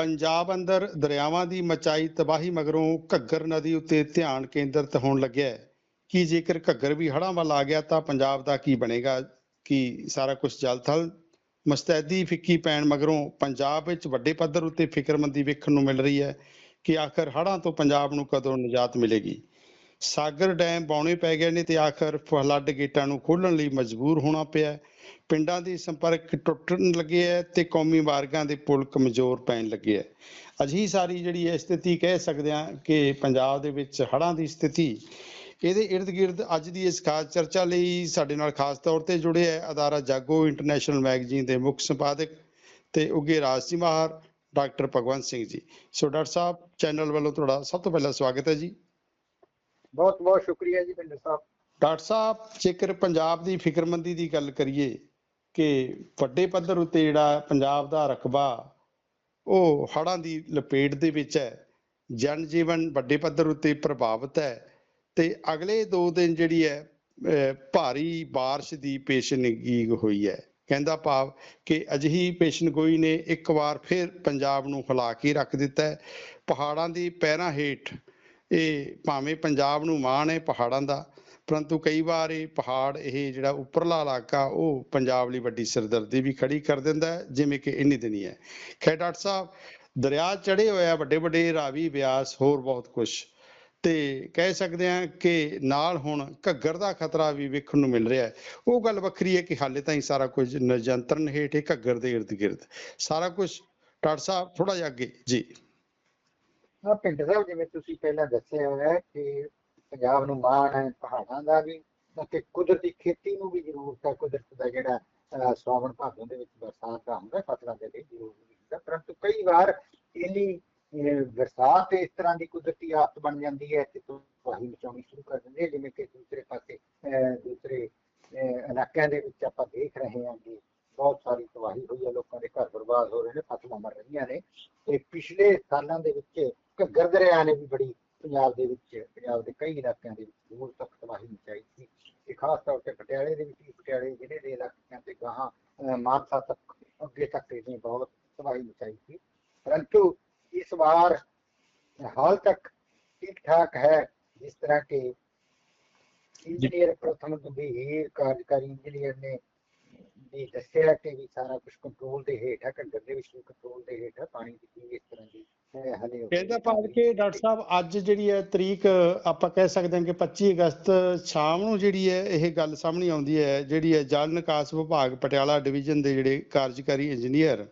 ਪੰਜਾਬ ਅੰਦਰ ਦਰਿਆਵਾਂ ਦੀ ਮਚਾਈ ਤਬਾਹੀ ਮਗਰੋਂ ਘੱਗਰ ਨਦੀ ਉੱਤੇ ਧਿਆਨ ਕੇਂਦਰਿਤ ਹੋਣ ਲੱਗਿਆ ਕਿ ਜੇਕਰ ਘੱਗਰ ਵੀ ਹੜ੍ਹਾਂ ਵੱਲ ਆ ਗਿਆ ਤਾਂ ਪੰਜਾਬ ਦਾ ਕੀ ਬਣੇਗਾ? ਕਿ ਸਾਰਾ ਕੁਝ ਜਲ-ਥਲ? ਮੁਸਤੈਦੀ ਫਿੱਕੀ ਪੈਣ ਮਗਰੋਂ ਪੰਜਾਬ ਵਿੱਚ ਵੱਡੇ ਪੱਧਰ ਉੱਤੇ ਫਿਕਰਮੰਦੀ ਵੇਖਣ ਨੂੰ ਮਿਲ ਰਹੀ ਹੈ ਕਿ ਆਖਰ ਹੜ੍ਹਾਂ ਤੋਂ ਪੰਜਾਬ ਨੂੰ ਕਦੋਂ ਨਿਜਾਤ ਮਿਲੇਗੀ? ਸਾਗਰ ਡੈਮ ਬਾਉਣੇ ਪੈ ਗਏ ਨੇ ਤੇ ਆਖਰ ਫਲੱਡ ਗੇਟਾਂ ਨੂੰ ਖੋਲ੍ਹਣ ਲਈ ਮਜਬੂਰ ਹੋਣਾ ਪਿਆ ਪਿੰਡਾਂ ਦੀ ਸੰਪਰਕ ਟੁੱਟਣ ਲੱਗੇ ਹੈ ਤੇ ਕੌਮੀ ਮਾਰਗਾਂ ਦੇ ਪੁਲ ਕਮਜ਼ੋਰ ਪੈਣ ਲੱਗੇ ਹੈ ਅਜਿਹੀ ਸਾਰੀ ਜਿਹੜੀ ਹੈ ਸਥਿਤੀ ਕਹਿ ਸਕਦੇ ਹਾਂ ਕਿ ਪੰਜਾਬ ਦੇ ਵਿੱਚ ਹੜ੍ਹਾਂ ਦੀ ਸਥਿਤੀ, ਇਹਦੇ ਇਰਦ ਗਿਰਦ ਅੱਜ ਦੀ ਇਸ ਖਾਸ ਚਰਚਾ ਲਈ ਸਾਡੇ ਨਾਲ ਖਾਸ ਤੌਰ ਤੇ ਜੁੜੇ ਹੈ ਅਦਾਰਾ ਜਾਗੋ ਇੰਟਰਨੈਸ਼ਨਲ ਮੈਗਜ਼ੀਨ ਦੇ ਮੁੱਖ ਸੰਪਾਦਕ ਤੇ ਉੱਗੇ ਰਾਜਸੀ ਮਾਹਰ doctor Bhagwant Singh ji. So doctor ਸਾਹਿਬ, ਚੈਨਲ ਵੱਲੋਂ ਤੁਹਾਡਾ ਸਭ ਤੋਂ ਪਹਿਲਾਂ ਸਵਾਗਤ ਹੈ ਜੀ। ਬਹੁਤ ਬਹੁਤ ਸ਼ੁਕਰੀਆ ਜੀ ਪਿੰਡ ਸਾਹਿਬ। ਡਾਕਟਰ ਸਾਹਿਬ ਜੇਕਰ ਪੰਜਾਬ ਦੀ ਫਿਕਰਮੰਦੀ ਦੀ ਗੱਲ ਕਰੀਏ ਕਿ ਵੱਡੇ ਪੱਧਰ ਉੱਤੇ ਜਿਹੜਾ ਪੰਜਾਬ ਦਾ ਰਕਬਾ ਉਹ ਹੜ੍ਹਾਂ ਦੀ ਲਪੇਟ ਦੇ ਵਿੱਚ ਹੈ ਜਨ ਜੀਵਨ ਵੱਡੇ ਪੱਧਰ ਉੱਤੇ ਪ੍ਰਭਾਵਿਤ ਹੈ ਤੇ ਅਗਲੇ 2 ਦਿਨ ਜਿਹੜੀ ਹੈ ਅਹ ਭਾਰੀ بارش ਦੀ ਪੇਸ਼ਨਗੀ ਹੋਈ ਹੈ ਕਹਿੰਦਾ ਭਾਵ ਕਿ ਅਜਿਹੀ ਪੇਸ਼ਨਗੋਈ ਨੇ ਇੱਕ ਵਾਰ ਫਿਰ ਪੰਜਾਬ ਨੂੰ ਹਿਲਾ ਕੇ ਰੱਖ ਦਿੱਤਾ ਹੈ ਪਹਾੜਾਂ ਦੀ ਪੈਰਾਂ ਹੇਠ ਇਹ ਭਾਵੇਂ ਪੰਜਾਬ ਨੂੰ ਮਾਣ ਹੈ ਪਹਾੜਾਂ ਦਾ ਪਰੰਤੂ ਕਈ ਵਾਰ ਇਹ ਪਹਾੜ, ਇਹ ਜਿਹੜਾ ਉੱਪਰਲਾ ਇਲਾਕਾ, ਉਹ ਪੰਜਾਬ ਲਈ ਵੱਡੀ ਸਿਰਦਰਦੀ ਵੀ ਖੜੀ ਕਰ ਦਿੰਦਾ ਹੈ, ਜਿਵੇਂ ਕਿ ਇੰਨੀ ਦਿਨੀ ਹੈ। ਖੈਰ, ਡਾਕਟਰ ਸਾਹਿਬ, ਦਰਿਆ ਚੜੇ ਹੋਇਆ ਵੱਡੇ ਵੱਡੇ ਰਾਵੀ ਬਿਆਸ, ਹੋਰ ਬਹੁਤ ਕੁਝ ਤੇ ਕਹਿ ਸਕਦੇ ਹਾਂ ਕਿ ਨਾਲ ਹੁਣ ਘੱਗਰ ਦਾ ਖਤਰਾ ਵੀ ਵੇਖਣ ਨੂੰ ਮਿਲ ਰਿਹਾ ਹੈ। ਉਹ ਗੱਲ ਵੱਖਰੀ ਹੈ ਕਿ ਹਾਲੇ ਤਾਂ ਹੀ ਸਾਰਾ ਕੁਝ ਨਿਯੰਤਰਣ ਹੇਠ ਹੈ ਘੱਗਰ ਦੇ ਇਰਦ ਗਿਰਦ ਸਾਰਾ ਕੁਝ ਡਾਕਟਰ ਸਾਹਿਬ ਥੋੜਾ ਜਿਹਾ ਅੱਗੇ। ਜੀ। ਆ ਪਿੰਡ ਸਾਹਿਬ, ਜਿਵੇਂ ਤੁਸੀਂ ਪਹਿਲਾਂ ਦੱਸਿਆ ਹੋਇਆ ਹੈ ਕਿ ਪੰਜਾਬ ਨੂੰ ਮਾਣ ਹੈ ਪਹਾੜਾਂ ਦਾ ਵੀ ਅਤੇ ਕੁਦਰਤੀ ਖੇਤੀ ਨੂੰ ਵੀ ਜ਼ਰੂਰਤ ਹੈ ਕੁਦਰਤ ਦਾ ਜਿਹੜਾ ਅਹ, ਭਾਦੋਂ ਦੇ ਵਿੱਚ ਬਰਸਾਤ ਦਾ ਹੁੰਦਾ ਫਸਲਾਂ ਦੇ ਲਈ ਜ਼ਰੂਰੀ ਹੁੰਦਾ। ਪਰੰਤੂ ਕਈ ਵਾਰ ਇੰਨੀ ਬਰਸਾਤ ਇਸ ਤਰ੍ਹਾਂ ਦੀ ਕੁਦਰਤੀ ਆਫਤ ਬਣ ਜਾਂਦੀ ਹੈ ਕਿ ਤਬਾਹੀ ਮਚਾਉਣੀ ਸ਼ੁਰੂ ਕਰ ਦਿੰਦੀ ਹੈ ਜਿਵੇਂ ਕਿ ਦੂਸਰੇ ਪਾਸੇ ਅਹ, ਦੂਸਰੇ ਅਹ, ਇਲਾਕਿਆਂ ਦੇ ਵਿੱਚ ਆਪਾਂ ਦੇਖ ਰਹੇ ਹਾਂ ਕਿ ਬਹੁਤ ਸਾਰੀ ਤਬਾਹੀ ਹੋਈ ਹੈ ਲੋਕਾਂ ਦੇ ਘਰ ਬਰਬਾਦ ਹੋ ਰਹੇ ਨੇ ਫਸਲਾਂ ਮਰ ਰਹੀਆਂ ਨੇ ਤੇ ਪਿਛਲੇ ਸਾਲਾਂ ਦੇ ਵਿੱਚ ਘੱਗਰ ਦਰਿਆ ਨੇ ਵੀ ਬੜੀ ਪੰਜਾਬ ਦੇ ਵਿੱਚ ਪੰਜਾਬ ਦੇ ਕਈ ਇਲਾਕਿਆਂ ਦੇ ਵਿੱਚ ਦੂਰ ਤੱਕ ਤਬਾਹੀ ਮਚਾਈ ਸੀ। ਤੇ ਖਾਸ ਤੌਰ ਤੇ ਪਟਿਆਲੇ ਦੇ ਵਿੱਚ ਪਟਿਆਲੇ ਜ਼ਿਲ੍ਹੇ ਦੇ ਇਲਾਕਿਆਂ ਤੇ ਗਾਹਾਂ ਮਾਨਸਾ ਤੱਕ ਅੱਗੇ ਤੱਕ ਇਹਨੇ ਬਹੁਤ ਤਬਾਹੀ ਮਚਾਈ ਸੀ। ਪਰੰਤੂ ਇਸ ਵਾਰ ਹਾਲ ਤੱਕ ਠੀਕ ਠਾਕ ਹੈ ਜਿਸ ਤਰ੍ਹਾਂ ਕਿ ਇੰਜੀਨੀਅਰ ਪ੍ਰਥਮ ਗੰਭੀਰ ਕਾਰਜਕਾਰੀ ਇੰਜੀਨੀਅਰ ਨੇ ਵੀ ਦੱਸਿਆ ਕਿ ਵੀ ਸਾਰਾ ਕੁਝ ਕੰਟਰੋਲ ਦੇ ਹੇਠ ਹੈ ਘੱਗਰ ਦੇ ਵਿੱਚ ਕੰਟਰੋਲ ਦੇ ਹੇਠ ਹੈ ਪਾਣੀ ਦੀ ਇਸ ਤਰ੍ਹਾਂ ਦੀ ਹਲੇ ਕਹਿੰਦਾ ਭਾਵ ਕਿ ਡਾਕਟਰ ਸਾਹਿਬ ਅੱਜ ਜਿਹੜੀ ਹੈ ਤਰੀਕ ਆਪਾਂ ਕਹਿ ਸਕਦੇ ਹਾਂ ਕਿ 25 ਅਗਸਤ ਸ਼ਾਮ ਨੂੰ ਜਿਹੜੀ ਹੈ ਇਹ ਗੱਲ ਸਾਹਮਣੇ ਆਉਂਦੀ ਹੈ ਜਿਹੜੀ ਹੈ ਜਲ ਨਿਕਾਸ ਵਿਭਾਗ ਪਟਿਆਲਾ ਡਿਵੀਜ਼ਨ ਦੇ ਜਿਹੜੇ ਕਾਰਜਕਾਰੀ ਇੰਜੀਨੀਅਰ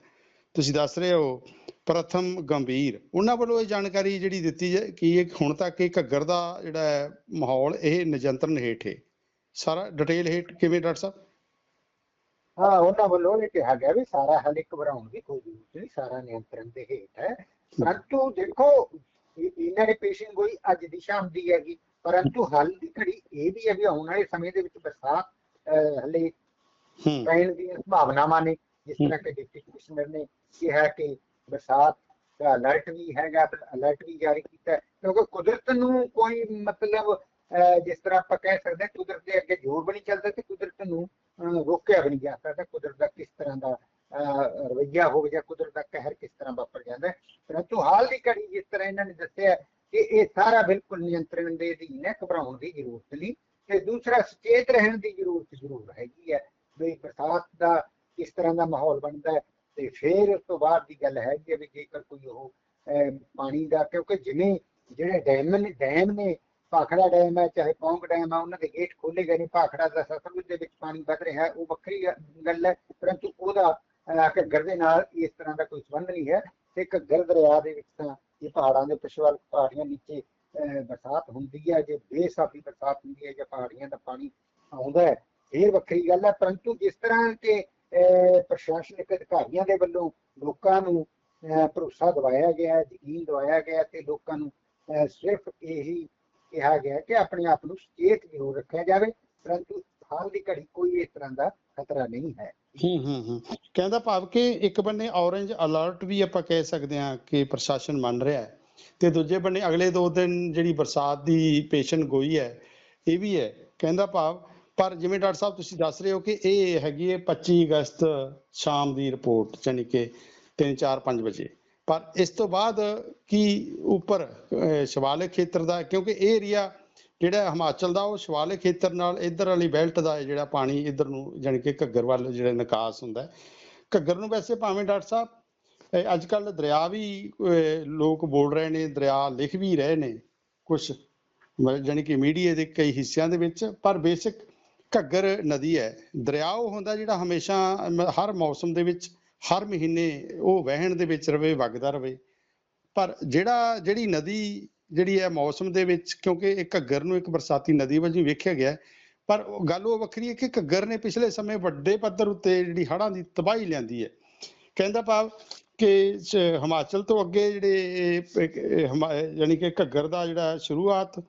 ਤੁਸੀਂ ਦੱਸ ਰਹੇ ਹੋ ਪ੍ਰਥਮ ਗੰਭੀਰ। ਉਹਨਾਂ ਵੱਲੋਂ ਇਹ ਜਾਣਕਾਰੀ ਜਿਹੜੀ ਦਿੱਤੀ ਹੈ ਕਿ ਇਹ ਹੁਣ ਤੱਕ ਇਹ ਘੱਗਰ ਦਾ ਜਿਹੜਾ ਹੈ ਮਾਹੌਲ ਇਹ ਨਿਯੰਤਰਣ ਹੇਠ ਹੈ। ਸਾਰਾ ਡਿਟੇਲ ਹੇਠ ਕਿਵੇਂ ਡਾਕਟਰ ਸਾਹਿਬ? ਹਾਂ ਉਹਨਾਂ ਵੱਲੋਂ ਇਹ ਕਿਹਾ ਗਿਆ ਵੀ ਸਾਰਾ ਹਲੇ ਘਬਰਾਉਣ ਦੀ ਕੋਈ ਜ਼ਰੂਰਤ ਨਹੀਂ ਸਾਰਾ ਨਿਯੰਤਰਣ ਦੇ ਹੇਠ ਹੈ। ਪਰੰਤੂ ਦੇਖੋ ਇਹ- ਇਹਨਾਂ ਦੇ ਪੇਸ਼ੈਂਟ ਕੋਈ ਅੱਜ ਦੀ ਸ਼ਾਮ ਦੀ ਹੈਗੀ ਪਰੰਤੂ ਹਾਲ ਦੀ ਘੜੀ ਇਹ ਵੀ ਹੈ ਵੀ ਆਉਣ ਵਾਲੇ ਸਮੇਂ ਦੇ ਵਿੱਚ ਬਰਸਾਤ ਹਲੇ ਪੈਣ ਦੀਆਂ ਸੰਭਾਵਨਾਵਾਂ ਨੇ ਜਿਸ ਤਰ੍ਹਾਂ ਕਿ ਡਿਪਟੀ ਕਮਿਸ਼ਨਰ ਨੇ ਕਿਹਾ ਕਿ ਬਰਸਾਤ ਦਾ ਅਲਰਟ ਵੀ ਹੈਗਾ ਤੇ ਅਲਰਟ ਵੀ ਜਾਰੀ ਕੀਤਾ। ਕਿਉਂਕਿ ਕੁਦਰਤ ਨੂੰ ਕੋਈ ਮਤਲਬ ਜਿਸ ਤਰ੍ਹਾਂ ਆਪਾਂ ਕਹਿ ਸਕਦੇ ਹਾਂ ਕੁਦਰਤ ਦੇ ਅੱਗੇ ਜ਼ੋਰ ਵੀ ਨਹੀਂ ਚੱਲਦਾ ਤੇ ਕੁਦਰਤ ਨੂੰ ਰੋਕਿਆ ਵੀ ਨਹੀਂ ਜਾ ਸਕਦਾ ਕੁਦਰਤ ਦਾ ਕਿਸ ਤਰ੍ਹਾਂ ਦਾ ਅਹ, ਹੋਵੇ ਜਾਂ ਕੁਦਰਤ ਦਾ ਕਹਿਰ ਕਿਸ ਤਰ੍ਹਾਂ ਵਾਪਰ ਜਾਂਦਾ। ਪਰੰਤੂ ਹਾਲ ਦੀ ਘੜੀ ਜਿਸ ਤਰ੍ਹਾਂ ਇਹਨਾਂ ਨੇ ਦੱਸਿਆ ਕਿ ਇਹ ਸਾਰਾ ਬਿਲਕੁਲ ਨਿਯੰਤਰਣ ਦੇ ਅਧੀਨ ਹੈ ਘਬਰਾਉਣ ਦੀ ਜ਼ਰੂਰਤ ਨਹੀਂ ਤੇ ਦੂਸਰਾ ਸੁਚੇਤ ਰਹਿਣ ਦੀ ਜ਼ਰੂਰਤ ਜ਼ਰੂਰ ਹੈਗੀ ਹੈ। ਵੀ ਬਰਸਾਤ ਦਾ ਕਿਸ ਤਰ੍ਹਾਂ ਦਾ ਮਾਹੌਲ ਬਣਦਾ ਹੈ ਤੇ ਫਿਰ ਉਸ ਤੋਂ ਬਾਅਦ ਦੀ ਗੱਲ ਹੈ ਕਿ ਵੀ ਜੇਕਰ ਕੋਈ ਉਹ ਅਹ, ਪਾਣੀ ਦਾ ਕਿਉਂਕਿ ਜਿਵੇਂ ਜਿਹੜੇ ਡੈਮ ਨੇ ਡੈਮ ਨੇ ਭਾਖੜਾ ਡੈਮ ਹੈ ਚਾਹੇ ਪੌਂਗ ਡੈਮ ਹੈ ਉਹਨਾਂ ਦੇ ਗੇਟ ਖੋਲੇ ਗਏ ਨੇ ਭਾਖੜਾ ਦਾ ਸਤਲੁਜ ਦੇ ਵਿੱਚ ਪਾਣੀ ਵੱਧ ਰਿਹਾ ਹੈ ਉਹ ਵੱਖਰੀ ਗੱਲ ਹੈ ਪਰੰਤੂ ਉਹਦਾ ਘੱਗਰ ਦੇ ਨਾਲ ਇਸ ਤਰ੍ਹਾਂ ਦਾ ਕੋਈ ਸੰਬੰਧ ਨਹੀਂ ਹੈ ਤੇ ਘੱਗਰ ਦਰਿਆ ਦੇ ਵਿੱਚ ਤਾਂ ਇਹ ਪਹਾੜਾਂ ਦੇ ਪਿਛਵਾਲ ਪਹਾੜੀਆਂ ਨੀਚੇ ਬਰਸਾਤ ਹੁੰਦੀ ਹੈ ਜੇ ਬੇਸਾਫੀ ਬਰਸਾਤ ਹੁੰਦੀ ਹੈ ਜਾਂ ਪਹਾੜੀਆਂ ਦਾ ਪਾਣੀ ਆਉਂਦਾ ਹੈ ਇਹ ਵੱਖਰੀ ਗੱਲ ਹੈ ਪਰੰਤੂ ਜਿਸ ਤਰ੍ਹਾਂ ਕਿ ਅਹ, ਪ੍ਰਸ਼ਾਸਨਿਕ ਅਧਿਕਾਰੀਆਂ ਦੇ ਵੱਲੋਂ ਲੋਕਾਂ ਨੂੰ ਅਹ, ਭਰੋਸਾ ਦਿਵਾਇਆ ਗਿਆ ਯਕੀਨ ਦਿਵਾਇਆ ਗਿਆ ਤੇ ਲੋਕਾਂ ਨੂੰ ਅਹ, ਸਿਰਫ ਇਹੀ ਕਿਹਾ ਗਿਆ ਕਿ ਆਪਣੇ ਆਪ ਨੂੰ ਸੁਚੇਤ ਜ਼ਰੂਰ ਰੱਖਿਆ ਜਾਵੇ, ਪਰੰਤੂ ਹਾਲ ਦੀ ਘੜੀ ਕੋਈ ਇਸ ਤਰ੍ਹਾਂ ਦਾ ਖਤਰਾ ਨਹੀਂ ਹੈ। ਹੂੰ ਹੂੰ ਹੂੰ। ਕਹਿੰਦਾ ਭਾਵ ਕਿ ਇੱਕ ਬੰਨੇ ਔਰੇਂਜ ਅਲਰਟ ਵੀ ਆਪਾਂ ਕਹਿ ਸਕਦੇ ਹਾਂ ਕਿ ਪ੍ਰਸ਼ਾਸਨ ਮੰਨ ਰਿਹਾ ਹੈ ਤੇ ਦੂਜੇ ਬੰਨੇ ਅਗਲੇ ਦੋ ਦਿਨ ਜਿਹੜੀ ਬਰਸਾਤ ਦੀ ਪੇਸ਼ਨ ਗੋਈ ਹੈ, ਇਹ ਵੀ ਹੈ। ਕਹਿੰਦਾ ਭਾਵ, ਪਰ ਜਿਵੇਂ ਡਾਕਟਰ ਸਾਹਿਬ ਤੁਸੀਂ ਦੱਸ ਰਹੇ ਹੋ ਕਿ ਇਹ ਹੈਗੀ ਹੈ 25 ਅਗਸਤ ਸ਼ਾਮ ਦੀ ਰਿਪੋਰਟ ਯਾਨੀ ਕਿ 3 4 5 ਵਜੇ। ਪਰ ਇਸ ਤੋਂ ਬਾਅਦ ਕੀ ਉੱਪਰ ਅਹ, ਸ਼ਿਵਾਲਿਕ ਖੇਤਰ ਦਾ ਕਿਉਂਕਿ ਇਹ ਏਰੀਆ ਜਿਹੜਾ ਹਿਮਾਚਲ ਦਾ ਉਹ ਸ਼ਿਵਾਲਿਕ ਖੇਤਰ ਨਾਲ ਇਧਰ ਵਾਲੀ ਬੈਲਟ ਦਾ ਜਿਹੜਾ ਪਾਣੀ ਇਧਰ ਨੂੰ ਜਾਣੀ ਕਿ ਘੱਗਰ ਵੱਲ ਜਿਹੜਾ ਨਿਕਾਸ ਹੁੰਦਾ ਘੱਗਰ ਨੂੰ ਵੈਸੇ ਭਾਵੇਂ ਡਾਕਟਰ ਸਾਹਿਬ ਅੱਜ ਕੱਲ ਦਰਿਆ ਵੀ ਲੋਕ ਬੋਲ ਰਹੇ ਨੇ ਦਰਿਆ ਲਿਖ ਵੀ ਰਹੇ ਨੇ ਕੁਝ ਜਾਣੀ ਕਿ ਮੀਡੀਆ ਦੇ ਕਈ ਹਿੱਸਿਆਂ ਦੇ ਵਿੱਚ ਪਰ ਬੇਸਿਕ ਘੱਗਰ ਨਦੀ ਹੈ। ਦਰਿਆ ਉਹ ਹੁੰਦਾ ਜਿਹੜਾ ਹਮੇਸ਼ਾ ਹਰ ਮੌਸਮ ਦੇ ਵਿੱਚ ਹਰ ਮਹੀਨੇ ਉਹ ਵਹਿਣ ਦੇ ਵਿੱਚ ਰਵੇ, ਵਗਦਾ ਰਵੇ। ਪਰ ਜਿਹੜਾ, ਜਿਹੜੀ ਨਦੀ ਜਿਹੜੀ ਹੈ ਮੌਸਮ ਦੇ ਵਿੱਚ, ਕਿਉਂਕਿ ਇਹ ਘੱਗਰ ਨੂੰ ਇੱਕ ਬਰਸਾਤੀ ਨਦੀ ਵਜੋਂ ਵੇਖਿਆ ਗਿਆ ਪਰ ਗੱਲ ਉਹ ਵੱਖਰੀ ਹੈ ਕਿ ਘੱਗਰ ਨੇ ਪਿਛਲੇ ਸਮੇਂ ਵੱਡੇ ਪੱਧਰ ਉੱਤੇ ਜਿਹੜੀ ਹੜ੍ਹਾਂ ਦੀ ਤਬਾਹੀ ਲਿਆਂਦੀ ਹੈ। ਕਹਿੰਦਾ ਭਾਵ ਕਿ ਸ਼- ਹਿਮਾਚਲ ਤੋਂ ਅੱਗੇ ਜਿਹੜੇ ਇਹ- ਹਿਮਾ- ਯਾਨੀ ਕਿ ਘੱਗਰ ਦਾ ਜਿਹੜਾ ਸ਼ੁਰੂਆਤ,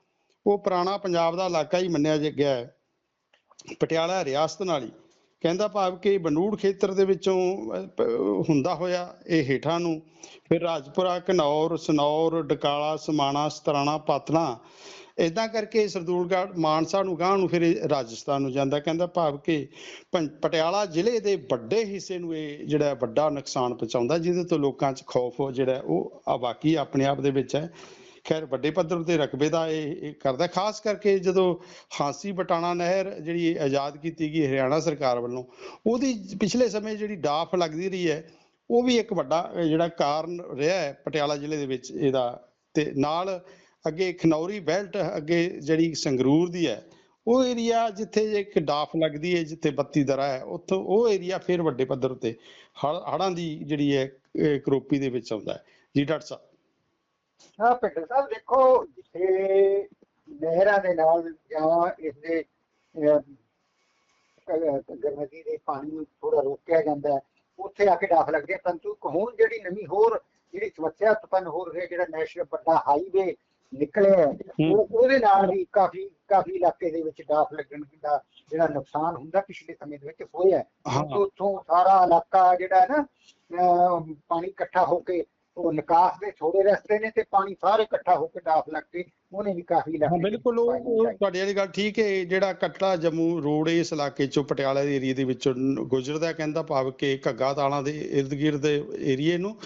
ਉਹ ਪੁਰਾਣਾ ਪੰਜਾਬ ਦਾ ਇਲਾਕਾ ਹੀ ਮੰਨਿਆ ਗਿਆ ਹੈ। ਪਟਿਆਲਾ ਰਿਆਸਤ ਨਾਲ ਹੀ। ਕਹਿੰਦਾ ਭਾਵ ਕਿ ਬਨੂੜ ਖੇਤਰ ਦੇ ਵਿੱਚੋਂ ਹੁੰਦਾ ਹੋਇਆ ਇਹ ਹੇਠਾਂ ਨੂੰ। ਫਿਰ ਰਾਜਪੁਰਾ ਘਨੌਰ ਸਨੌਰ, ਡਕਾਲਾ, ਸਮਾਣਾ, ਸਤਰਾਣਾ, ਪਾਤਣਾ ਇਦਾਂ ਕਰਕੇ ਸਰਦੂਲਗੜ੍ਹ ਮਾਨਸਾ ਨੂੰ ਗਾਂਹ ਨੂੰ ਫਿਰ ਰਾਜਸਥਾਨ ਨੂੰ ਜਾਂਦਾ। ਕਹਿੰਦਾ ਭਾਵ ਕਿ ਪੰ- ਪਟਿਆਲਾ ਜ਼ਿਲ੍ਹੇ ਦੇ ਵੱਡੇ ਹਿੱਸੇ ਨੂੰ ਇਹ ਜਿਹੜਾ ਵੱਡਾ ਨੁਕਸਾਨ ਪਹੁੰਚਾਉਂਦਾ, ਜਿਹਦੇ ਤੋਂ ਲੋਕਾਂ 'ਚ ਖੌਫ ਜਿਹੜਾ ਉਹ ਆ ਬਾਕੀ ਆਪਣੇ ਆਪ ਦੇ ਵਿੱਚ ਹੈ। ਖੈਰ, ਵੱਡੇ ਪੱਧਰ ਤੇ ਰਕਬੇ ਦਾ ਇਹ ਕਰਦਾ ਖਾਸ ਕਰਕੇ ਜਦੋਂ ਹਾਂਸੀ ਬਟਾਣਾ ਨਹਿਰ ਜਿਹੜੀ ਆਜ਼ਾਦ ਕੀਤੀ ਗਈ ਹਰਿਆਣਾ ਸਰਕਾਰ ਵੱਲੋਂ, ਉਹਦੀ ਪਿਛਲੇ ਸਮੇਂ ਜਿਹੜੀ ਡਾਫ ਲੱਗਦੀ ਰਹੀ ਹੈ, ਉਹ ਵੀ ਇੱਕ ਵੱਡਾ, ਜਿਹੜਾ ਕਾਰਨ ਰਿਹਾ ਹੈ ਪਟਿਆਲਾ ਜ਼ਿਲ੍ਹੇ ਦੇ ਵਿੱਚ ਇਹਦਾ। ਤੇ ਨਾਲ ਅੱਗੇ ਖਨੌਰੀ ਬੈਲਟ ਅੱਗੇ ਜਿਹੜੀ ਸੰਗਰੂਰ ਦੀ ਹੈ, ਉਹ ਏਰੀਆ ਜਿੱਥੇ ਇੱਕ ਡਾਫ ਲੱਗਦੀ ਹੈ, ਜਿੱਥੇ ਬੱਤੀ ਦਰਾ ਹੈ, ਉੱਥੋਂ ਉਹ ਏਰੀਆ ਫਿਰ ਵੱਡੇ ਪੱਧਰ ਤੇ ਹੜ੍ਹਾਂ ਦੀ ਜਿਹੜੀ ਹੈ ਕਰੋਪੀ ਦੇ ਵਿੱਚ ਆਉਂਦਾ ਹੈ। ਜੀ ਡਾਕਟਰ ਸਾਹਿਬ। ਹਾਂ ਪਿੰਡਰ ਸਾਹਿਬ ਦੇਖੋ ਜਿੱਥੇ ਨਹਿਰਾਂ ਦੇ ਨਾਲ ਜਾਂ ਇਸਦੇ ਗਰਮਤੀ ਦੇ ਪਾਣੀ ਨੂੰ ਥੋੜਾ ਰੋਕਿਆ ਜਾਂਦਾ ਹੈ ਉੱਥੇ ਆ ਕੇ ਡਾਫ ਲੱਗਦੇ ਆ। ਪਰੰਤੂ ਹੁਣ ਜਿਹੜੀ ਨਵੀਂ ਹੋਰ ਜਿਹੜੀ ਸਮੱਸਿਆ ਉਤਪੰਨ ਹੋ ਰਹੀ ਹੈ ਜਿਹੜਾ ਨੈਸ਼ਨਲ ਵੱਡਾ ਹਾਈਵੇ ਨਿਕਲਿਆ ਉਹ ਉਹਦੇ ਨਾਲ ਵੀ ਕਾਫੀ ਕਾਫੀ ਇਲਾਕੇ ਦੇ ਵਿੱਚ ਡਾਫ ਲੱਗਣ ਦਾ ਜਿਹੜਾ ਨੁਕਸਾਨ ਹੁੰਦਾ ਪਿਛਲੇ ਸਮੇਂ ਦੇ ਵਿੱਚ ਹੋਇਆ ਉੱਥੋਂ ਸਾਰਾ ਇਲਾਕਾ ਜਿਹੜਾ ਹੈ ਨਾ ਪਾਣੀ ਇਕੱਠਾ ਹੋ ਕੇ ਉਹ ਨਿਕਾਸ ਦੇ ਥੋੜੇ ਰਸਤੇ ਨੇ ਤੇ ਪਾਣੀ ਸਾਰੇ ਇਕੱਠਾ ਹੋ ਕੇ ਡਾਫ ਲੱਗ ਕੇ ਉਹਨੇ ਵੀ ਕਾਫੀ ਇਲਾਕੇ ਹਾਂ ਬਿਲਕੁਲ ਉਹ। ਤੁਹਾਡੀ ਵਾਲੀ ਗੱਲ ਠੀਕ ਹੈ ਜਿਹੜਾ ਕਟੜਾ ਜੰਮੂ ਰੋਡ ਇਸ ਇਲਾਕੇ ਚੋਂ ਪਟਿਆਲਾ ਦੇ ਏਰੀਆ ਦੇ ਵਿੱਚੋਂ ਗੁਜ਼ਰਦਾ ਕਹਿੰਦਾ ਭਾਵ ਕਿ ਘੱਗਾ ਤਾਲਾਂ ਦੇ ਗਿਰਦ ਦੇ ਏਰੀਏ ਨੂੰ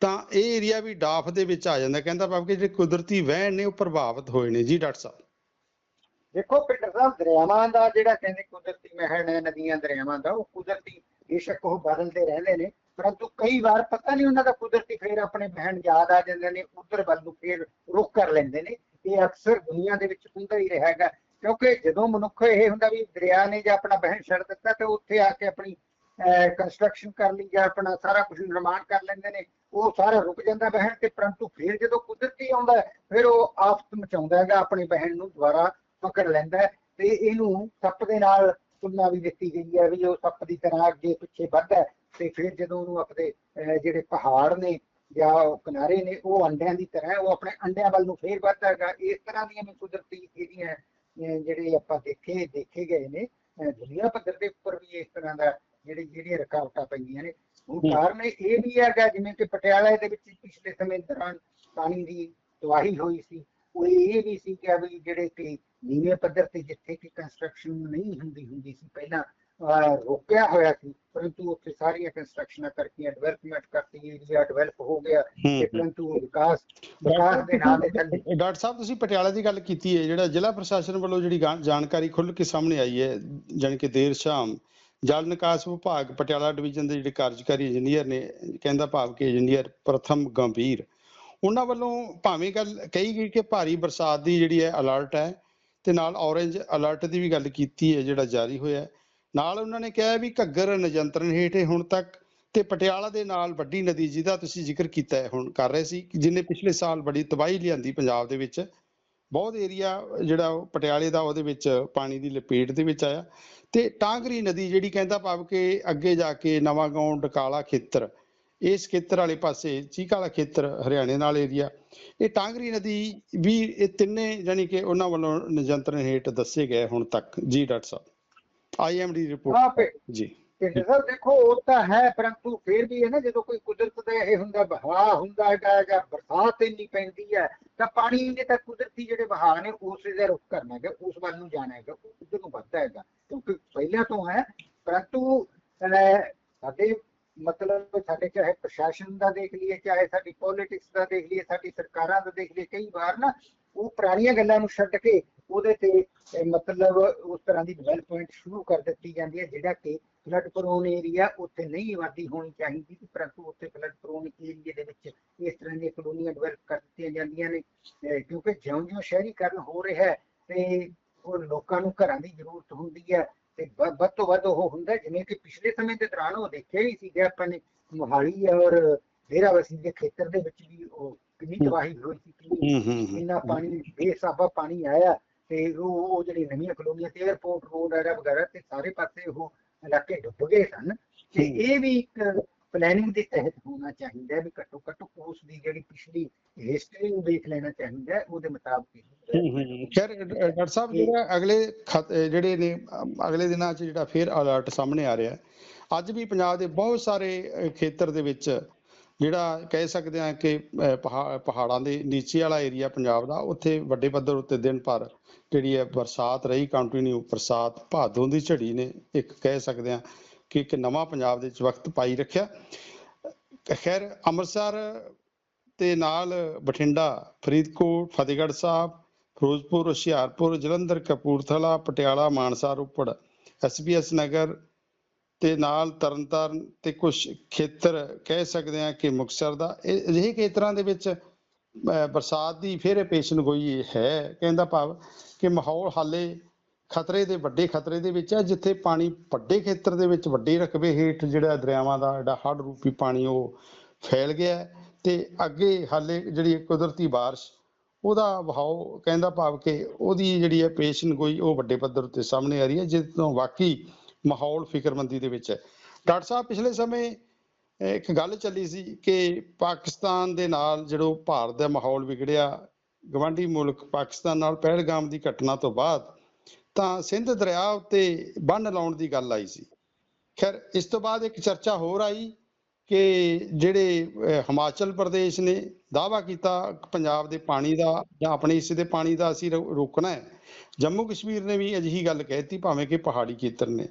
ਤਾਂ ਇਹ ਏਰੀਆ ਵੀ ਡਾਫ ਦੇ ਵਿੱਚ ਆ ਜਾਂਦਾ ਕਹਿੰਦਾ ਭਾਵ ਕਿ ਜਿਹੜੇ ਕੁਦਰਤੀ ਵਹਿਣ ਨੇ ਉਹ ਪ੍ਰਭਾਵਿਤ ਹੋਏ ਨੇ। ਜੀ ਡਾਕਟਰ ਸਾਹਿਬ। ਦੇਖੋ ਪਿੰਡਰ ਸਾਹਿਬ ਦਰਿਆਵਾਂ ਦਾ ਜਿਹੜਾ ਕਹਿੰਦੇ ਕੁਦਰਤੀ ਮਹਿਲ ਹੈ ਨਦੀਆਂ ਦਰਿਆਵਾਂ ਦਾ ਉਹ ਕੁਦਰਤੀ ਬੇਸ਼ੱਕ ਉਹ ਬਦਲਦੇ ਰਹਿੰਦੇ ਨੇ। ਪਰੰਤੂ ਕਈ ਵਾਰ ਪਤਾ ਨਹੀਂ ਉਹਨਾਂ ਦਾ ਕੁਦਰਤੀ ਫੇਰ ਆਪਣੇ ਬਹਿਣ ਯਾਦ ਆ ਜਾਂਦੇ ਨੇ, ਉਧਰ ਵੱਲ ਨੂੰ ਫੇਰ ਰੁਖ ਕਰ ਲੈਂਦੇ ਨੇ। ਇਹ ਅਕਸਰ ਦੁਨੀਆ ਦੇ ਵਿੱਚ ਹੁੰਦਾ ਹੀ ਰਿਹਾ ਹੈਗਾ। ਕਿਉਂਕਿ ਜਦੋਂ ਮਨੁੱਖ ਇਹ ਹੁੰਦਾ ਵੀ ਦਰਿਆ ਨੇ ਜੇ ਆਪਣਾ ਬਹਿਣ ਛੱਡ ਦਿੱਤਾ, ਤੇ ਉੱਥੇ ਆ ਕੇ ਆਪਣੀ ਕੰਸਟਰਕਸ਼ਨ ਕਰ ਲਈ ਜਾਂ ਆਪਣਾ ਸਾਰਾ ਕੁਝ ਨਿਰਮਾਣ ਕਰ ਲੈਂਦੇ ਨੇ, ਉਹ ਸਾਰਾ ਰੁਕ ਜਾਂਦਾ ਬਹਿਣ ਤੇ। ਪਰੰਤੂ ਫਿਰ ਜਦੋਂ ਕੁਦਰਤੀ ਆਉਂਦਾ, ਫਿਰ ਉਹ ਆਫਤ ਮਚਾਉਂਦਾ ਹੈਗਾ, ਆਪਣੀ ਬਹਿਣ ਨੂੰ ਦੁਬਾਰਾ ਪਕੜ ਲੈਂਦਾ ਤੇ ਇਹਨੂੰ ਸੱਪ ਦੇ ਨਾਲ ਤੁਲਨਾ ਵੀ ਦਿੱਤੀ ਗਈ ਹੈ ਵੀ ਉਹ ਸੱਪ ਦੀ ਤਰ੍ਹਾਂ ਅੱਗੇ ਪਿੱਛੇ ਵੱਧਦਾ ਤੇ ਫਿਰ ਜਦੋਂ ਉਹਨੂੰ ਆਪਣੇ ਜਿਹੜੇ ਪਹਾੜ ਨੇ ਜਾਂ ਉਹ ਕਿਨਾਰੇ ਨੇ ਉਹ ਅੰਡਿਆਂ ਦੀ ਤਰ੍ਹਾਂ ਉਹ ਆਪਣੇ ਅੰਡਿਆਂ ਵੱਲ ਨੂੰ ਫੇਰ ਵੱਧਦਾ ਹੈਗਾ ਇਸ ਤਰ੍ਹਾਂ ਦੀਆਂ ਵੀ ਕੁਦਰਤੀ ਅਹ, ਜਿਹੜੇ ਆਪਾਂ ਦੇਖੇ ਦੇਖੇ ਗਏ ਨੇ ਦੁਨੀਆ ਪੱਧਰ ਦੇ ਉੱਪਰ ਵੀ ਇਸ ਤਰ੍ਹਾਂ ਦਾ ਜਿਹੜੀ ਜਿਹੜੀਆਂ ਰੁਕਾਵਟਾਂ ਪੈਂਦੀਆਂ ਨੇ ਹੁਣ ਹੂੰ। ਕਾਰਨ ਇਹ ਵੀ ਹੈਗਾ ਜਿਵੇਂ ਕਿ ਪਟਿਆਲਾ ਦੇ ਵਿੱਚ ਪਿਛਲੇ ਸਮੇਂ ਦੌਰਾਨ ਪਾਣੀ ਦੀ ਤਬਾਹੀ ਹੋਈ ਸੀ ਉਹ ਇਹ ਵੀ ਸੀ ਕਿ ਵੀ ਜਿਹੜੇ ਕਿ ਨੀਵੇਂ ਪੱਧਰ ਤੇ ਜਿੱਥੇ ਕਿ ਕੰਸਟਰਕਸ਼ਨ ਨਹੀਂ ਹੁੰਦੀ ਹੁੰਦੀ ਸੀ ਪਹਿਲਾਂ ਰੋਕਿਆ ਹੋਇਆ ਸੀ ਪਰੰਤੂ ਉੱਥੇ ਸਾਰੀਆਂ ਕੰਸਟਰਕਸ਼ਨਾਂ ਕਰਕੇ ਡਿਵੈਲਪਮੈਂਟ ਕਰਤੀ ਏਰੀਆ ਡਿਵੈਲਪ ਹੋ ਗਿਆ ਤੇ ਪਰੰਤੂ ਉਹ ਵਿਕਾਸ ਵਿਕਾਸ ਦੇ ਨਾਂ ਦੇ ਥੱਲੇ ਡਾਕਟਰ ਸਾਹਿਬ ਤੁਸੀਂ ਪਟਿਆਲਾ ਦੀ ਗੱਲ ਕੀਤੀ ਹੈ ਜਿਹੜਾ ਜ਼ਿਲ੍ਹਾ ਪ੍ਰਸ਼ਾਸਨ ਵੱਲੋਂ ਜਿਹੜੀ ਜਾਣਕਾਰੀ ਖੁੱਲ੍ਹ ਕੇ ਸਾਹਮਣੇ ਆਈ ਹੈ ਜਾਣੀ ਕਿ ਦੇਰ ਸ਼ਾਮ ਜਲ ਨਿਕਾਸ ਵਿਭਾਗ ਪਟਿਆਲਾ ਡਿਵੀਜ਼ਨ ਦੇ ਜਿਹੜੇ ਕਾਰਜਕਾਰੀ ਇੰਜੀਨੀਅਰ ਨੇ ਕਹਿੰਦਾ ਭਾਵ ਕਿ ਇੰਜੀਨੀਅਰ ਪ੍ਰਥਮ ਗੰਭੀਰ ਉਹਨਾਂ ਵੱਲੋਂ ਭਾਵੇਂ ਗੱਲ ਕਹੀ ਗਈ ਕਿ ਭਾਰੀ ਬਰਸਾਤ ਦੀ ਜਿਹੜੀ ਹੈ ਅਲਰਟ ਹੈ ਤੇ ਨਾਲ ਔਰੇਂਜ ਅਲਰਟ ਦੀ ਵੀ ਗੱਲ ਕੀਤੀ ਹੈ ਜਿਹੜਾ ਜਾਰੀ ਹੋਇਆ ਹੈ। ਨਾਲ ਉਹਨਾਂ ਨੇ ਕਿਹਾ ਵੀ ਘੱਗਰ ਨਿਯੰਤਰਣ ਹੇਠ ਹੁਣ ਤੱਕ ਤੇ ਪਟਿਆਲਾ ਦੇ ਨਾਲ ਵੱਡੀ ਨਦੀ ਜਿਹਦਾ ਤੁਸੀਂ ਜ਼ਿਕਰ ਕੀਤਾ ਹੈ ਹੁਣ ਕਰ ਰਹੇ ਸੀ ਕਿ ਜਿਹਨੇ ਪਿਛਲੇ ਸਾਲ ਬੜੀ ਤਬਾਹੀ ਲਿਆਂਦੀ ਪੰਜਾਬ ਦੇ ਵਿੱਚ, ਬਹੁਤ ਏਰੀਆ ਜਿਹੜਾ ਉਹ ਪਟਿਆਲੇ ਦਾ ਉਹਦੇ ਵਿੱਚ ਪਾਣੀ ਦੀ ਲਪੇਟ ਦੇ ਵਿੱਚ ਆਇਆ ਤੇ ਟਾਂਗਰੀ ਨਦੀ ਜਿਹੜੀ ਕਹਿੰਦਾ ਭਾਵ ਕਿ ਅੱਗੇ ਜਾ ਕੇ ਨਵਾਂ ਗਾਉਂ ਡਕਾਲਾ ਖੇਤਰ, ਇਸ ਖੇਤਰ ਵਾਲੇ ਪਾਸੇ ਚੀਕਾ ਵਾਲਾ ਖੇਤਰ ਹਰਿਆਣੇ ਨਾਲ ਏਰੀਆ ਇਹ ਟਾਂਗਰੀ ਨਦੀ ਵੀ ਇਹ ਤਿੰਨੇ ਜਾਨੀ ਕਿ ਉਹਨਾਂ ਵੱਲੋਂ ਨਿਯੰਤਰਣ ਹੇਠ ਦੱਸੇ ਗਏ ਹੁਣ ਤੱਕ, ਜੀ ਡਾਕਟਰ ਸਾਹਿਬ। ਆਈਐਮਡੀ ਹਾਂ ਰਿਪੋਰਟ ਜੀ। ਸਾਹਿਬ ਦੇਖੋ ਉਹ ਤਾਂ ਹੈ ਪਰੰਤੂ ਫਿਰ ਵੀ ਹੈ ਨਾ ਜਦੋਂ ਕੋਈ ਕੁਦਰਤ ਦਾ ਇਹ ਹੁੰਦਾ ਵਹਾਅ ਹੁੰਦਾ ਹੈਗਾ ਜਾਂ ਬਰਸਾਤ ਇੰਨੀ ਪੈਂਦੀ ਹੈ ਤਾਂ ਪਾਣੀ ਦੇ ਤਾਂ ਕੁਦਰਤੀ ਜਿਹੜੇ ਵਹਾਅ ਨੇ ਉਸੇ ਦਾ ਰੁਖ ਕਰਨਾ ਹੈਗਾ ਉਸ ਵੱਲ ਨੂੰ ਜਾਣਾ ਹੈਗਾ ਉਹ ਉਧਰ ਨੂੰ ਵੱਧਦਾ ਹੈਗਾ। ਕਿਉਂਕਿ ਪਹਿਲਾਂ ਤੋਂ ਹੈ ਪਰੰਤੂ ਅਹ, ਸਾਡੇ ਮਤਲਬ ਸਾਡੇ ਚਾਹੇ ਪ੍ਰਸ਼ਾਸਨ ਦਾ ਦੇਖ ਲਈਏ ਚਾਹੇ ਸਾਡੀ ਪੋਲਿਟਿਕਸ ਦਾ ਦੇਖ ਲਈਏ ਸਾਡੀ ਸਰਕਾਰਾਂ ਦਾ ਦੇਖ ਲਈਏ ਕਈ ਵਾਰ ਨਾ ਉਹ ਪੁਰਾਣੀਆਂ ਗੱਲਾਂ ਨੂੰ ਛੱਡ ਕੇ ਉਹਦੇ ਤੇ ਮਤਲਬ ਉਸ ਤਰ੍ਹਾਂ ਦੀ ਡਿਵੈਲਪਮੈਂਟ ਸ਼ੁਰੂ ਕਰ ਦਿੱਤੀ ਜਾਂਦੀ ਹੈ ਜਿਹੜਾ ਕਿ ਫਲੱਡ ਪ੍ਰੋਨ ਏਰੀਆ ਉੱਥੇ ਨਹੀਂ ਆਬਾਦੀ ਹੋਣੀ ਚਾਹੀਦੀ ਸੀ, ਪਰੰਤੂ ਉੱਥੇ ਫਲੱਡ ਪ੍ਰੋਨ ਏਰੀਏ ਦੇ ਵਿੱਚ ਇਸ ਤਰ੍ਹਾਂ ਦੀਆਂ ਕਲੋਨੀਆਂ ਡਿਵੈਲਪ ਕਰ ਦਿੱਤੀਆਂ ਜਾਂਦੀਆਂ ਨੇ। ਕਿਉਂਕਿ ਜਿਉਂ-ਜਿਉਂ ਸ਼ਹਿਰੀਕਰਨ ਹੋ ਰਿਹਾ ਹੈ ਤੇ ਉਹ ਲੋਕਾਂ ਨੂੰ ਘਰਾਂ ਦੀ ਜ਼ਰੂਰਤ ਹੁੰਦੀ ਹੈ ਤੇ ਵੱਧ ਤੋਂ ਵੱਧ ਉਹ ਹੁੰਦਾ ਜਿਵੇਂ ਕਿ ਪਿਛਲੇ ਸਮੇਂ ਦੇ ਦੌਰਾਨ ਉਹ ਦੇਖਿਆ ਹੀ ਸੀ ਕਿ ਆਪਾਂ ਨੇ ਮੋਹਾਲੀ ਔਰ ਡੇਰਾਬੱਸੀ ਦੇ ਖੇਤਰ ਦੇ ਵਿੱਚ ਵੀ ਉਹ ਕਿੰਨੀ। ਤਬਾਹੀ ਹੋਈ ਸੀ ਕਿੰਨੀ ਇੰਨਾ ਪਾਣੀ ਬੇਸਾਬਾ ਪਾਣੀ ਆਇਆ ਤੇ ਉਹ ਉਹ ਜਿਹੜੀ ਨਵੀਆਂ ਕਲੋਨੀਆਂ ਤੇ 에어ਪੋਰਟ ਰੋਡ ਐਰਾ ਵਗੈਰਾ ਤੇ ਸਾਰੇ ਪਾਸੇ ਉਹ ਇਲਾਕੇ ਡੁੱਬ ਗਏ ਸਨ ਤੇ। ਇਹ ਵੀ ਇੱਕ ਪਲੈਨਿੰਗ ਦੇ ਤਹਿਤ ਹੋਣਾ ਚਾਹੀਦਾ ਹੈ ਵੀ ਘੱਟੋ ਘੱਟ ਉਸ ਦੀ ਜਿਹੜੀ ਪਿਛਲੀ ਹਿਸਟਰੀ ਨੂੰ ਦੇਖ ਲੈਣਾ ਚਾਹੀਦਾ ਹੈ ਉਹਦੇ ਮੁਤਾਬਕ ਹੀ ਹੂੰ, ਹੂੰ। ਖੈਰ ਡਾਕਟਰ ਸਾਹਿਬ ਜਿਹੜਾ ਅਗਲੇ ਜਿਹੜੇ ਨੇ ਅਗਲੇ ਦਿਨਾਂ 'ਚ ਜਿਹੜਾ ਫੇਰ ਅਲਰਟ ਸਾਹਮਣੇ ਆ ਰਿਹਾ ਹੈ। ਅੱਜ ਵੀ ਪੰਜਾਬ ਦੇ ਬਹੁਤ ਸਾਰੇ ਖੇਤਰ ਦੇ ਵਿੱਚ ਜਿਹੜਾ ਕਹਿ ਸਕਦੇ ਆ ਕਿ ਪਹਾੜਾਂ ਦੇ ਨੀਚੇ ਵਾਲਾ ਏਰੀਆ ਪੰਜਾਬ ਦਾ ਉੱਥੇ ਵੱਡੇ ਪੱਧਰ ਉੱਤੇ ਦਿਨ ਭਰ ਜਿਹੜੀ ਹੈ ਬਰਸਾਤ ਰਹੀ ਕੰਟੀਨਿਊ ਬਰਸਾਤ ਭਾਦੋਂ ਦੀ ਝੜੀ ਨੇ ਇੱਕ ਕਹਿ ਸਕਦੇ ਆ ਕਿ ਇੱਕ ਨਵਾਂ ਪੰਜਾਬ ਦੇ ਵਿੱਚ ਵਕਤ ਪਾਈ ਰੱਖਿਆ। ਖੈਰ, ਅੰਮ੍ਰਿਤਸਰ ਤੇ ਨਾਲ ਬਠਿੰਡਾ, ਫਰੀਦਕੋਟ, ਫਤਿਹਗੜ੍ਹ ਸਾਹਿਬ, ਫਿਰੋਜ਼ਪੁਰ, ਹੁਸ਼ਿਆਰਪੁਰ, ਜਲੰਧਰ, ਕਪੂਰਥਲਾ, ਪਟਿਆਲਾ, ਮਾਨਸਾ, ਰੋਪੜ ਐਸਬੀਐਸ ਨਗਰ ਤੇ ਨਾਲ ਤਰਨਤਾਰਨ ਤੇ ਕੁਝ ਖੇਤਰ ਕਹਿ ਸਕਦੇ ਆ ਕਿ ਮੁਕਤਸਰ ਦਾ। ਇਹ ਅਜਿਹੇ ਖੇਤਰਾਂ ਦੇ ਵਿੱਚ ਬਰਸਾਤ ਦੀ ਫਿਰ ਪੇਸ਼ਨਗੋਈ ਹੈ। ਕਹਿੰਦਾ ਭਾਵ ਕਿ ਮਾਹੌਲ ਹਾਲੇ ਖਤਰੇ ਦੇ ਵੱਡੇ ਖਤਰੇ ਦੇ ਵਿੱਚ ਹੈ ਜਿੱਥੇ ਪਾਣੀ ਵੱਡੇ ਖੇਤਰ ਦੇ ਵਿੱਚ ਵੱਡੇ ਰਕਬੇ ਹੇਠ ਜਿਹੜਾ ਦਰਿਆਵਾਂ ਦਾ, ਜਿਹੜਾ ਹੜ੍ਹ ਰੂਪੀ ਪਾਣੀ ਉਹ ਫੈਲ ਗਿਆ ਹੈ ਤੇ ਅੱਗੇ ਹਾਲੇ ਜਿਹੜੀ ਕੁਦਰਤੀ ਬਾਰਿਸ਼, ਉਹਦਾ ਵਹਾਓ ਕਹਿੰਦਾ ਭਾਵ ਕਿ ਉਹਦੀ ਜਿਹੜੀ ਹੈ ਪੇਸ਼ਨਗੋਈ ਉਹ ਵੱਡੇ ਪੱਧਰ ਉੱਤੇ ਸਾਹਮਣੇ ਆ ਰਹੀ ਹੈ ਜਿਸ ਤੋਂ ਵਾਕਈ ਮਾਹੌਲ ਫਿਕਰਮੰਦੀ ਦੇ ਵਿੱਚ ਹੈ। ਡਾਕਟਰ ਸਾਹਿਬ, ਪਿਛਲੇ ਸਮੇਂ ਇੱਕ ਗੱਲ ਚੱਲੀ ਸੀ ਕਿ ਪਾਕਿਸਤਾਨ ਦੇ ਨਾਲ ਜਦੋਂ ਭਾਰਤ ਦਾ ਮਾਹੌਲ ਵਿਗੜਿਆ, ਗਵਾਂਢੀ ਮੁਲਕ ਪਾਕਿਸਤਾਨ ਨਾਲ ਪਹਿਲਗਾਮ ਦੀ ਘਟਨਾ ਤੋਂ ਬਾਅਦ ਤਾਂ ਸਿੰਧ ਦਰਿਆ ਉੱਤੇ ਬੰਨ ਲਾਉਣ ਦੀ ਗੱਲ ਆਈ ਸੀ। ਖੈਰ, ਇਸ ਤੋਂ ਬਾਅਦ ਇੱਕ ਚਰਚਾ ਹੋਰ ਆਈ ਕਿ ਜਿਹੜੇ ਹਿਮਾਚਲ ਪ੍ਰਦੇਸ਼ ਨੇ ਦਾਅਵਾ ਕੀਤਾ ਪੰਜਾਬ ਦੇ ਪਾਣੀ ਦਾ ਜਾਂ ਆਪਣੇ ਹਿੱਸੇ ਦੇ ਪਾਣੀ ਦਾ ਅਸੀਂ ਰੋ- ਰੋਕਣਾ ਹੈ। ਜੰਮੂ ਕਸ਼ਮੀਰ ਨੇ ਵੀ ਅਜਿਹੀ ਗੱਲ ਕਹਿਤੀ ਭਾਵੇਂ ਕਿ ਪਹਾੜੀ ਖੇਤਰ ਨੇ।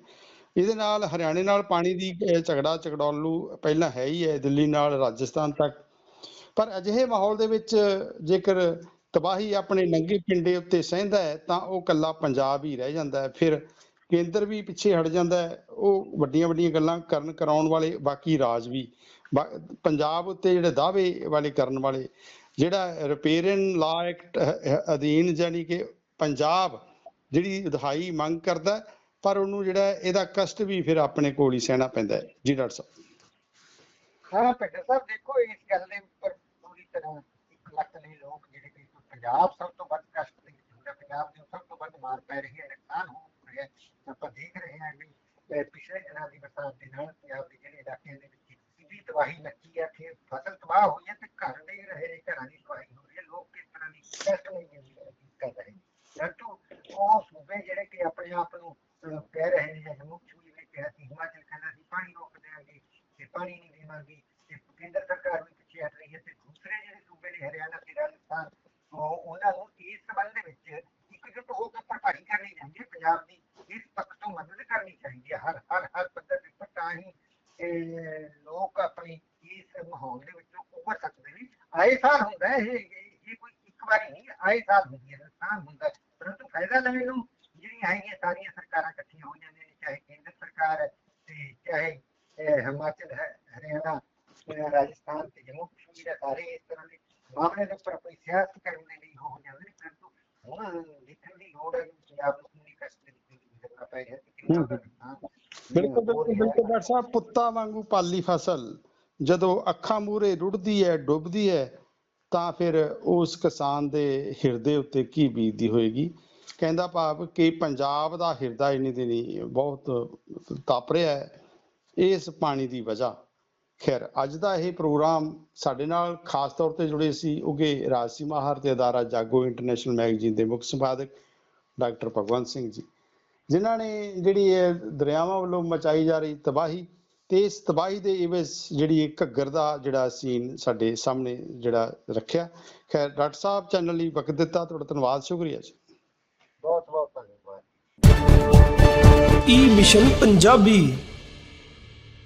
ਇਹਦੇ ਨਾਲ ਹਰਿਆਣੇ ਨਾਲ ਪਾਣੀ ਦੀ ਝਗੜਾ ਝਗੜਾਲੂ ਪਹਿਲਾਂ ਹੈ ਹੀ ਹੈ, ਦਿੱਲੀ ਨਾਲ ਰਾਜਸਥਾਨ ਤੱਕ। ਪਰ ਅਜਿਹੇ ਮਾਹੌਲ ਦੇ ਵਿੱਚ ਜੇਕਰ ਤਬਾਹੀ ਆਪਣੇ ਨੰਗੇ ਪਿੰਡੇ ਉੱਤੇ ਸਹਿੰਦਾ ਹੈ, ਤਾਂ ਉਹ ਕੱਲਾ ਪੰਜਾਬ ਹੀ ਰਹਿ ਜਾਂਦਾ ਹੈ। ਫਿਰ ਕੇਂਦਰ ਵੀ ਪਿੱਛੇ ਹਟ ਜਾਂਦਾ ਹੈ। ਉਹ ਵੱਡੀਆਂ ਵੱਡੀਆਂ ਗੱਲਾਂ ਕਰਨ ਕਰਾਉਣ ਵਾਲੇ ਬਾਕੀ ਰਾਜ ਵੀ। ਪੰਜਾਬ ਉੱਤੇ ਜਿਹੜੇ ਦਾਅਵੇ ਵਾਲੇ ਕਰਨ ਵਾਲੇ, ਜਿਹੜਾ ਰਿਪੇਰੀਅਨ ਲਾ ਐਕਟ ਅਧੀਨ ਜਾਨੀ ਕਿ ਪੰਜਾਬ ਜਿਹੜੀ ਦਿਹਾਈ ਮੰਗ ਕਰਦਾ ਪਰ ਉਹਨੂੰ ਜਿਹੜਾ ਇਹਦਾ ਕਸ਼ਟ ਵੀ ਫਿਰ ਆਪਣੇ ਕੋਲ ਹੀ ਸਹਿਣਾ ਪੈਂਦਾ ਹੈ। ਜੀ ਡਾਕਟਰ ਸਾਹਿਬ। ਹਾਂ ਭਿੰਦਰ ਸਾਹਿਬ ਦੇਖੋ, ਇਸ ਗੱਲ ਦੇ ਉੱਪਰ ਪੂਰੀ ਤਰ੍ਹਾਂ ਇੱਕ ਲੱਖ ਨੇ ਲੋਕ ਪੰਜਾਬ ਸਭ ਤੋਂ ਵੱਧ ਕਸ਼ਟ ਦੇ ਵਿੱਚ ਹੁੰਦਾ ਪੰਜਾਬ ਦੇ ਸਭ ਤੋਂ ਵੱਧ ਮਾਰ ਪੈ ਰਿਹਾ ਹੈ ਆਪਾਂ ਦੇਖ ਰਹੇ ਹਾਂ ਵੀ ਅਹ ਪਿਛਲੇ ਦਿਨਾਂ ਦੀ ਬਰਸਾਤ ਦੇ ਨਾਲ ਪੰਜਾਬ ਦੇ ਜਿਹੜੇ ਇਲਾਕਿਆਂ ਦੇ ਵਿੱਚ ਸਿੱਧੀ ਤਬਾਹੀ ਮੱਚੀ ਹੈ ਕਿ ਫਸਲ ਤਬਾਹ ਹੋਈ ਹੈ ਤੇ ਘਰ ਦੇ ਰਹੇ ਨੇ ਘਰਾਂ ਦੀ ਤਬਾਹੀ ਹੋ ਰਹੀ ਹੈ ਲੋਕ ਕਿਸ ਤਰ੍ਹਾਂ ਦੀ ਕਸ਼ਟ ਨਹੀਂ ਜ਼ਿੰਦਗੀ ਕਰ ਰਹੇ ਨੇ ਪਰੰਤੂ ਉਹ ਸੂਬੇ ਜਿਹੜੇ ਕਿ ਆਪਣੇ ਆਪ ਨੂੰ ਅਹ, ਕਹਿ ਰਹੇ ਨੇ ਜਾਂ ਜੰਮੂ ਕਸ਼ਮੀਰ ਨੇ ਕਿਹਾ ਸੀ ਹਿਮਾਚਲ ਕਹਿੰਦਾ ਸੀ ਪਾਣੀ ਰੋਕ ਦੇਵਾਂਗੇ ਤੇ ਪਾਣੀ ਨਹੀਂ ਦੇਵਾਂਗੇ ਤੇ ਕੇਂਦਰ ਸਰਕਾਰ ਵੀ ਪਿੱਛੇ ਹਟ ਰਹੀ ਹੈ ਤੇ ਦੂਸਰੇ ਜਿਹੜੇ ਸੂਬੇ ਨੇ ਹਰਿਆਣਾ ਤੇ ਰਾਜਸਥਾਨ ਉਹ ਉਹਨਾਂ ਨੂੰ ਇਸ ਸੰਬੰਧ ਦੇ ਵਿੱਚ ਇਕਜੁੱਟ ਹੋ ਕੇ ਭਰਪਾਈ ਕਰਨੀ ਚਾਹੀਦੀ ਹੈ ਪੰਜਾਬ ਦੀ ਇਸ ਪੱਖ ਤੋਂ ਮਦਦ ਕਰਨੀ ਚਾਹੀਦੀ ਹੈ ਹਰ ਹਰ ਹਰ ਪੱਧਰ ਤੇ ਪਰ ਤਾਂ ਹੀ ਇਹ ਲੋਕ ਆਪਣੀ ਇਸ ਮਾਹੌਲ ਦੇ ਵਿੱਚੋਂ ਉੱਭਰ ਸਕਦੇ ਨੇ ਆਏ ਸਾਲ ਹੁੰਦਾ ਹੈ ਇਹ ਇਹ ਕੋਈ ਇੱਕ ਵਾਰੀ ਨਹੀਂ ਆਏ ਸਾਲ ਹੁੰਦੀ ਹੈ ਨੁਕਸਾਨ ਹੁੰਦਾ। ਪਰੰਤੂ ਫਾਇਦਾ ਲੈਣ ਨੂੰ ਜਿਹੜੀਆਂ ਹੈਗੀਆਂ ਸਾਰੀਆਂ ਸਰਕਾਰਾਂ ਇਕੱਠੀਆਂ ਹੋ ਜਾਂਦੀਆਂ ਨੇ ਚਾਹੇ ਕੇਂਦਰ ਸਰਕਾਰ ਹੈ ਤੇ ਚਾਹੇ ਹਿਮਾਚਲ ਹਰਿਆਣਾ ਰਾਜਸਥਾਨ ਤੇ ਜੰਮੂ ਕਸ਼ਮੀਰ ਸਾਰੇ ਇਸ ਤਰ੍ਹਾਂ ਦੇ ਮਾਮਲੇ ਦੇ ਉੱਪਰ ਆਪਣੀ ਸਿਆਸਤ ਕਰਨ ਦੇ ਲਈ ਹੋ ਜਾਂਦੇ ਨੇ ਪਰੰਤੂ ਹੁਣ ਦੇਖਣ ਦੀ ਲੋੜ ਹੈ ਕਿ ਪੰਜਾਬ ਨੂੰ ਕਿੰਨੀ ਕਸ਼ਟ ਦੇ ਵਿੱਚ ਗੁਜ਼ਰਨਾ ਪੈ ਰਿਹਾ ਬਿਲਕੁਲ ਬਿਲਕੁਲ। ਡਾਕਟਰ ਸਾਹਿਬ ਪੁੱਤਾਂ ਵਾਂਗੂ ਪਾਲੀ ਫਸਲ ਜਦੋਂ ਅੱਖਾਂ ਮੂਰੇ ਰੁੜਦੀ ਹੈ ਡੁੱਬਦੀ ਹੈ ਤਾਂ ਫਿਰ ਉਸ ਕਿਸਾਨ ਦੇ ਹਿਰਦੇ ਉੱਤੇ ਕੀ ਬੀਤਦੀ ਹੋਏਗੀ? ਕਹਿੰਦਾ ਭਾਵ ਕਿ ਪੰਜਾਬ ਦਾ ਹਿਰਦਾ ਇੰਨੀ ਦਿਨੀ ਬਹੁਤ ਤਪ ਰਿਹਾ ਹੈ। ਇਸ ਪਾਣੀ ਦੀ ਵਜ੍ਹਾ। ਖੈਰ, ਅੱਜ ਦਾ ਇਹ ਪ੍ਰੋਗਰਾਮ ਸਾਡੇ ਨਾਲ ਖਾਸ ਤੌਰ ਤੇ ਜੁੜੇ ਸੀ ਉਗੇ ਰਾਜਸੀ ਮਾਹਰ ਤੇ ਅਦਾਰਾ ਜਾਗੋ ਇੰਟਰਨੈਸ਼ਨਲ ਮੈਗਜ਼ੀਨ ਦੇ ਮੁੱਖ ਸੰਪਾਦਕ ਡਾਕਟਰ ਭਗਵੰਤ ਸਿੰਘ ਜੀ, ਜਿਨ੍ਹਾਂ ਨੇ ਜਿਹੜੀ ਇਹ ਦਰਿਆਵਾਂ ਵੱਲੋਂ ਮਚਾਈ ਜਾ ਰਹੀ ਤਬਾਹੀ ਤੇ ਇਸ ਤਬਾਹੀ ਦੇ ਇਵਜ਼ ਜਿਹੜੀ ਘੱਗਰ ਦਾ ਜਿਹੜਾ ਸੀਨ ਸਾਡੇ ਸਾਹਮਣੇ ਜਿਹੜਾ ਰੱਖਿਆ। ਖੈਰ ਡਾਕਟਰ ਸਾਹਿਬ ਚੈਨਲ ਲਈ ਵਕਤ ਦਿੱਤਾ ਤੁਹਾਡਾ ਧੰਨਵਾਦ ਸ਼ੁਕਰੀਆ ਜੀ। ਬਹੁਤ ਬਹੁਤ ਧੰਨਵਾਦ। ਈ ਮਿਸ਼ਨ ਪੰਜਾਬੀ